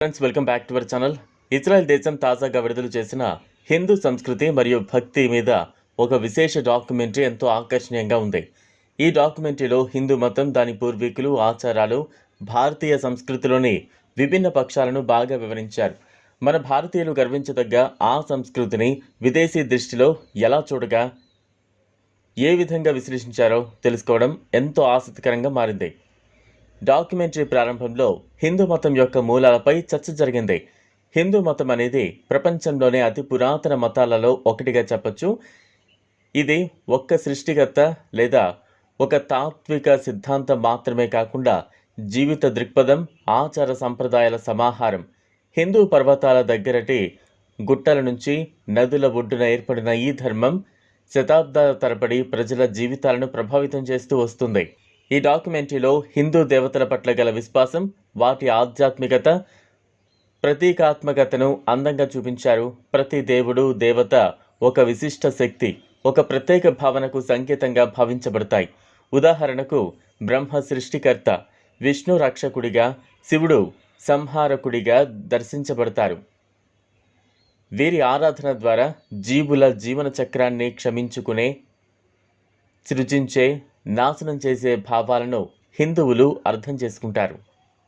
Friends welcome back to our channel Israel దేశం తాజాగా విడుదల చేసిన హిందూ సంస్కృతి మరియు భక్తి మీద ఒక విశేష డాక్యుమెంటరీ ఎంతో ఆకర్షణీయంగా ఉంది. ఈ డాక్యుమెంటరీలో హిందూ మతం దాని పూర్వీకులు ఆచారాలు భారతీయ సంస్కృతిలోని విభిన్న పక్షాలను బాగా వివరించారు. మన భారతీయులు గర్వించదగ్గ ఆ సంస్కృతిని విదేశీ దృష్టిలో ఎలా చూడగా ఏ విధంగా విశ్లేషించారో తెలుసుకోవడం ఎంతో ఆసక్తికరంగా మారింది. డాక్యుమెంటరీ ప్రారంభంలో హిందూ మతం యొక్క మూలాలపై చర్చ జరిగింది. హిందూ మతం అనేది ప్రపంచంలోనే అతి పురాతన మతాలలో ఒకటిగా చెప్పొచ్చు. ఇది ఒక్క సృష్టికర్త లేదా ఒక తాత్విక సిద్ధాంతం మాత్రమే కాకుండా జీవిత దృక్పథం ఆచార సంప్రదాయాల సమాహారం హిందూ పర్వతాల దగ్గరటి గుట్టల నుంచి నదుల ఒడ్డున ఏర్పడిన ఈ ధర్మం శతాబ్దాల తరబడి ప్రజల జీవితాలను ప్రభావితం చేస్తూ వస్తుంది. ఈ డాక్యుమెంటరీలో హిందూ దేవతల పట్ల గల విశ్వాసం వాటి ఆధ్యాత్మికత ప్రతీకాత్మకతను అందంగా చూపించారు ప్రతి దేవుడు దేవత ఒక విశిష్ట శక్తి ఒక ప్రత్యేక భావనకు సంకేతంగా భావించబడతాయి. ఉదాహరణకు బ్రహ్మ సృష్టికర్త విష్ణు రక్షకుడిగా శివుడు సంహారకుడిగా దర్శించబడతారు. వీరి ఆరాధన ద్వారా జీవుల జీవన చక్రాన్ని క్షమించుకునే సృజించే నాశనం చేసే భావాలను హిందువులు అర్థం చేసుకుంటారు.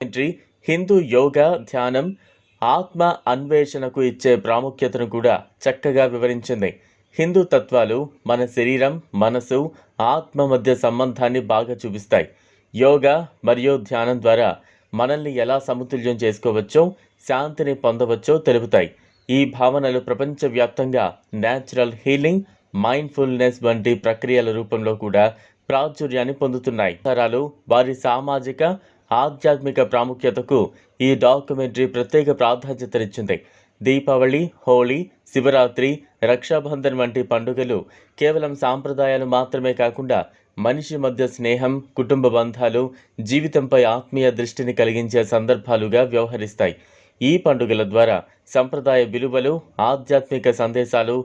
ఎంట్రీ హిందూ యోగా ధ్యానం ఆత్మ అన్వేషణకు ఇచ్చే ప్రాముఖ్యతను కూడా చక్కగా వివరించింది. హిందూ తత్వాలు మన శరీరం మనసు ఆత్మ మధ్య సంబంధాన్ని బాగా చూపిస్తాయి. యోగా మరియు ధ్యానం ద్వారా మనల్ని ఎలా సమతుల్యం చేసుకోవచ్చో శాంతిని పొందవచ్చో తెలుపుతాయి. ఈ భావనలు ప్రపంచవ్యాప్తంగా న్యాచురల్ హీలింగ్ మైండ్ఫుల్నెస్ వంటి ప్రక్రియల రూపంలో కూడా ప్రాచుర్యాన్ని పొందుతున్నాయి. తరాలు వారి సామాజిక ఆధ్యాత్మిక ప్రాముఖ్యతకు ఈ డాక్యుమెంటరీ ప్రత్యేక ప్రాధాన్యతనిచ్చింది. దీపావళి హోళీ శివరాత్రి రక్షాబంధన్ వంటి పండుగలు కేవలం సాంప్రదాయాలు మాత్రమే కాకుండా మనిషి మధ్య స్నేహం కుటుంబ బంధాలు జీవితంపై ఆత్మీయ దృష్టిని కలిగించే సందర్భాలుగా వ్యవహరిస్తాయి. ఈ పండుగల ద్వారా సంప్రదాయ విలువలు ఆధ్యాత్మిక సందేశాలు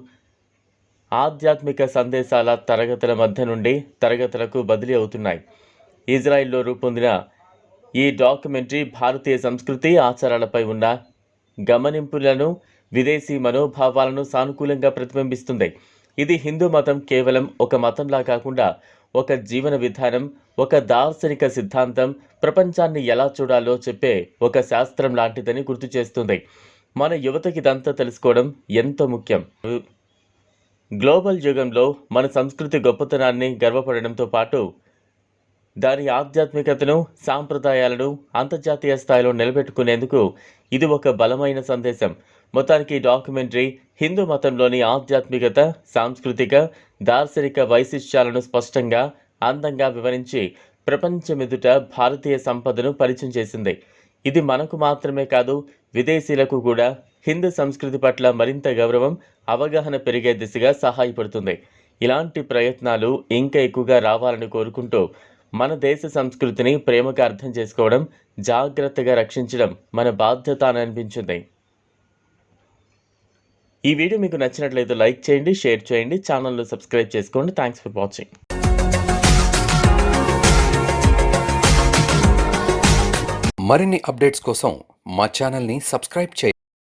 ఆధ్యాత్మిక సందేశాల తరగతుల మధ్య నుండి తరగతులకు బదిలీ అవుతున్నాయి. ఇజ్రాయిల్లో రూపొందిన ఈ డాక్యుమెంటరీ భారతీయ సంస్కృతి ఆచారాలపై ఉన్న గమనింపులను విదేశీ మనోభావాలను సానుకూలంగా ప్రతిబింబిస్తుంది. ఇది హిందూ మతం కేవలం ఒక మతంలా కాకుండా ఒక జీవన విధానం ఒక దార్శనిక సిద్ధాంతం ప్రపంచాన్ని ఎలా చూడాలో చెప్పే ఒక శాస్త్రం లాంటిదని గుర్తు చేస్తుంది. మన యువతకి ఇదంతా తెలుసుకోవడం ఎంతో ముఖ్యం. గ్లోబల్ యుగంలో మన సంస్కృతి గొప్పతనాన్ని గర్వపడడంతో పాటు దాని ఆధ్యాత్మికతను సాంప్రదాయాలను అంతర్జాతీయ స్థాయిలో నిలబెట్టుకునేందుకు ఇది ఒక బలమైన సందేశం. మొత్తానికి డాక్యుమెంటరీ హిందూ మతంలోని ఆధ్యాత్మికత సాంస్కృతిక దార్శనిక వైశిష్ట్యాలను స్పష్టంగా అందంగా వివరించి ప్రపంచమెదుట భారతీయ సంపదను పరిచయం చేసింది. ఇది మనకు మాత్రమే కాదు విదేశీయులకు కూడా హిందూ సంస్కృతి పట్ల మరింత గౌరవం అవగాహన పెరిగే దిశగా సహాయపడుతుంది. ఇలాంటి ప్రయత్నాలు ఇంకా ఎక్కువగా రావాలని కోరుకుంటూ మన దేశ సంస్కృతిని ప్రేమగా అర్థం చేసుకోవడం జాగ్రత్తగా రక్షించడం మన బాధ్యత అని అనిపించింది. ఈ వీడియో మీకు నచ్చినట్లయితే లైక్ చేయండి షేర్ చేయండి ఛానల్ను సబ్స్క్రైబ్ చేసుకోండి. థ్యాంక్స్ ఫర్ వాచింగ్ మరిన్ని అప్డేట్స్ కోసం మా ఛానల్ని సబ్స్క్రైబ్ చేయండి.